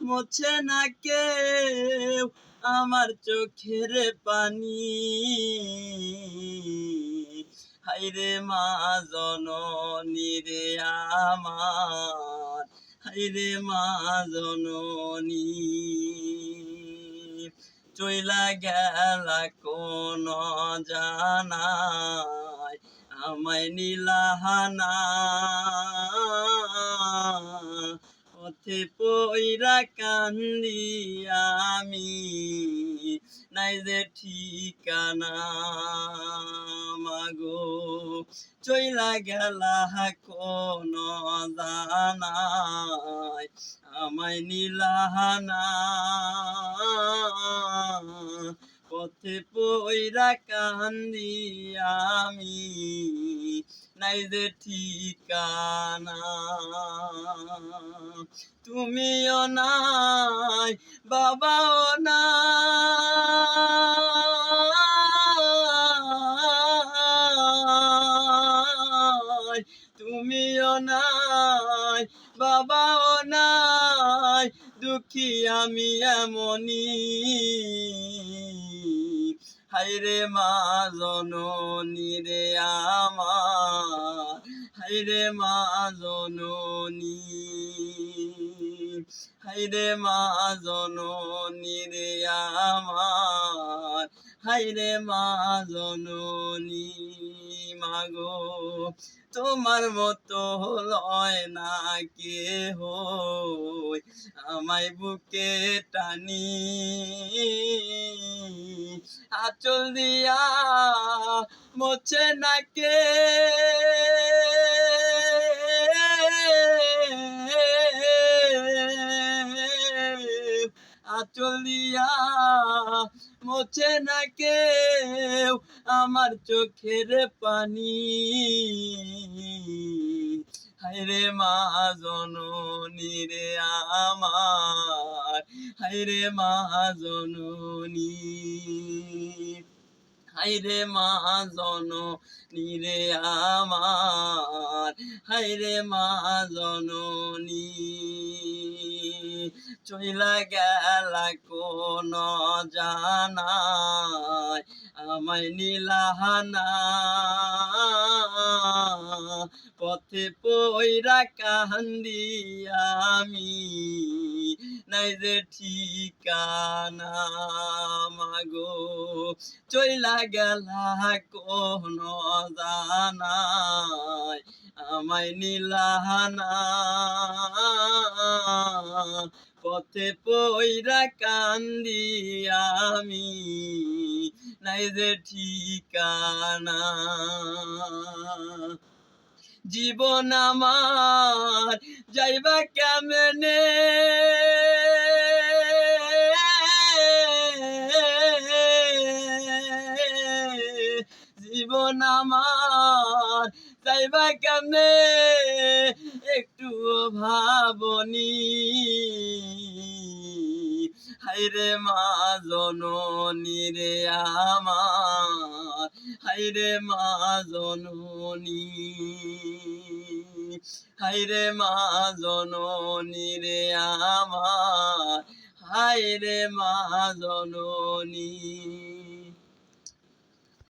মোছে না কেউ আমার চোখের পানি। হাইরে মা জননী রে আমার হাইরে মা জননী। চইলা গেলা কোন জানাই, আমায় নীলাহানা পথে পইরা কান্দি আমি, নাই যে ঠিকানা মাগো। চইলা গেলা কোন জানাই, আমায় নীলাহানা পথে পইরা কান্দি আমি নাই যে ঠিকানা। তুমিও নাই বাবাও নাই। তুমিও নাই বাবাও নাই দুঃখী আমি এমনি হাইরে মা জননী রে আমার হাইরে মা জননী হাইরে মা জননী রে আমার। হাইরে মা জননী, মাগো, তোমার মতো লয় না কে হই আমায় বুকে টানি, আচল দিয়া মোছে না কে আচল দিয়া মোছে না কেউ আমার চোখের পানি। হাইরে মা জননী রে আমার হাইরে মা জননী। হাইরে মা জননী রে আমার হাইরে মা জননী। চইলা গেলা কোন জানাই, আমায় নীলাহানা পথে পইরা কান্দি আমি, নাই যে ঠিকানা। মাগো, চইলা গেলা কোন জানাই আমায় নীলাহানা। পথে পইরা কান্দি আমি, নাই যে ঠিকানা। জীবন আমার যাইবা কেমনে? জীবন আমার যাইবা কেমনে? একটু ভাবনি। হাইরে মা জননী রে আমার, হাইরে মা জননী। হাইরে মা জননী রে আমার, হাইরে মা জননী।